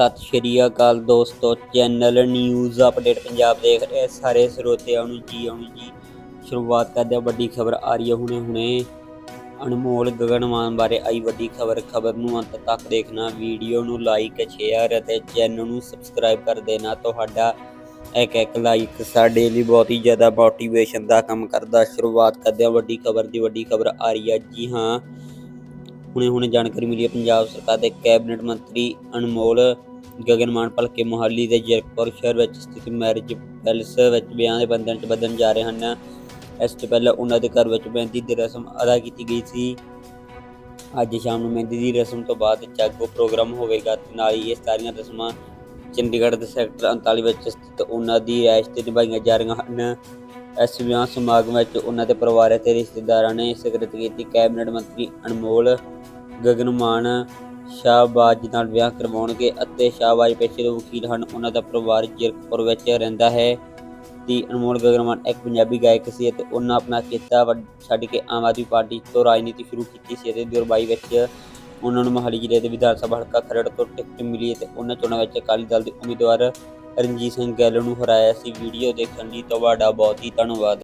ਸਤਿ ਸ਼੍ਰੀ ਅਕਾਲ ਦੋਸਤੋ channel news update Punjab ਦੇਖ ਰਹੇ ਸਾਰੇ ਸਰੋਤਿਆਂ ਨੂੰ ਜੀ, ਆਉਣ ਜੀ। ਸ਼ੁਰੂਆਤ ਕਰਦੇ ਹਾਂ ਵੱਡੀ ਖਬਰ ਆ ਰਹੀ ਹੈ ਹੁਣੇ ਹੁਣੇ। ਅਨਮੋਲ ਗਗਨਮਾਨ ਬਾਰੇ ਆਈ ਵੱਡੀ ਖਬਰ ਖਬਰ ਨੂੰ ਅੰਤ ਤੱਕ ਦੇਖਣਾ ਵੀਡੀਓ ਨੂੰ ਲਾਈਕ ਸ਼ੇਅਰ ਅਤੇ ਚੈਨਲ ਨੂੰ ਸਬਸਕ੍ਰਾਈਬ ਕਰ ਦੇਣਾ। ਤੁਹਾਡਾ ਇੱਕ ਇੱਕ ਲਾਈਕ ਸਾਡੇ ਲਈ ਬਹੁਤ ਹੀ ਜ਼ਿਆਦਾ ਮੋਟੀਵੇਸ਼ਨ ਦਾ ਕੰਮ ਕਰਦਾ। ਸ਼ੁਰੂਆਤ ਕਰਦੇ ਹਾਂ ਵੱਡੀ ਖਬਰ ਦੀ, ਵੱਡੀ ਖਬਰ ਆ ਰਹੀ ਹੈ ਜੀ, ਹਾਂ। ਹੁਣੇ ਹੁਣੇ ਜਾਣਕਾਰੀ ਮਿਲੀ ਹੈ ਪੰਜਾਬ ਸਰਕਾਰ ਦੇ ਕੈਬਨਿਟ ਮੰਤਰੀ ਅਨਮੋਲ ਗਗਨਮਾਨ ਭਲਕੇ ਮੁਹਾਲੀ ਦੇ ਜਰਕਪੁਰ ਸ਼ਹਿਰ ਵਿੱਚ ਸਥਿਤ ਮੈਰਿਜ ਪੈਲਸ ਵਿੱਚ ਵਿਆਹ ਦੇ ਬੰਧਨ 'ਚ ਬੱਧਨ ਜਾ ਰਹੇ ਹਨ। ਇਸ ਤੋਂ ਪਹਿਲਾਂ ਉਹਨਾਂ ਦੇ ਘਰ ਵਿੱਚ ਮਹਿੰਦੀ ਦੀ ਰਸਮ ਅਦਾ ਕੀਤੀ ਗਈ ਸੀ। ਅੱਜ ਸ਼ਾਮ ਨੂੰ ਮਹਿੰਦੀ ਦੀ ਰਸਮ ਤੋਂ ਬਾਅਦ ਜਾਗੋ ਪ੍ਰੋਗਰਾਮ ਹੋਵੇਗਾ ਤੇ ਨਾਲ ਹੀ ਇਹ ਸਾਰੀਆਂ ਰਸਮਾਂ ਚੰਡੀਗੜ੍ਹ ਦੇ ਸੈਕਟਰ 39 ਵਿੱਚ ਸਥਿਤ ਉਹਨਾਂ ਦੀ ਰਿਹਾਇਸ਼ ਤੇ ਨਿਭਾਈਆਂ ਜਾ ਰਹੀਆਂ ਹਨ। ਇਸ ਵਿਆਹ ਸਮਾਗਮ ਵਿੱਚ ਉਹਨਾਂ ਦੇ ਪਰਿਵਾਰ ਅਤੇ ਰਿਸ਼ਤੇਦਾਰਾਂ ਨੇ ਸਿਗਰਟ ਕੀਤੀ। ਕੈਬਨਿਟ ਮੰਤਰੀ ਅਨਮੋਲ ਗਗਨ ਮਾਨ ਸ਼ਾਹਬਾਜ ਨਾਲ ਵਿਆਹ ਕਰਵਾਉਣਗੇ ਅਤੇ ਸ਼ਾਹਬਾਜ ਪੇਸ਼ੇ ਦੇ ਵਕੀਲ ਹਨ। ਉਹਨਾਂ ਦਾ ਪਰਿਵਾਰ ਜੀਰਕਪੁਰ ਵਿੱਚ ਰਹਿੰਦਾ ਹੈ। ਦੀ ਅਨਮੋਲ ਗਗਨਮਾਨ ਇੱਕ ਪੰਜਾਬੀ ਗਾਇਕ ਸੀ ਅਤੇ ਉਹਨਾਂ ਆਪਣਾ ਕਿੱਤਾ ਵੱਡ- ਛੱਡ ਕੇ ਆਮ ਆਦਮੀ ਪਾਰਟੀ ਤੋਂ ਰਾਜਨੀਤੀ ਸ਼ੁਰੂ ਕੀਤੀ ਸੀ ਅਤੇ 2022 ਵਿੱਚ ਉਹਨਾਂ ਨੂੰ ਮੋਹਾਲੀ ਜ਼ਿਲ੍ਹੇ ਦੇ ਵਿਧਾਨ ਸਭਾ ਹਲਕਾ ਖਰੜ ਤੋਂ ਟਿਕਟ ਮਿਲੀ ਅਤੇ ਉਹਨਾਂ ਚੋਣਾਂ ਵਿੱਚ ਅਕਾਲੀ ਦਲ ਦੇ ਉਮੀਦਵਾਰ ਰਣਜੀਤ ਸਿੰਘ ਗਿੱਲ ਨੂੰ ਹਰਾਇਆ ਸੀ। ਵੀਡੀਓ ਦੇਖਣ ਲਈ ਤੁਹਾਡਾ ਬਹੁਤ ਹੀ ਧੰਨਵਾਦ।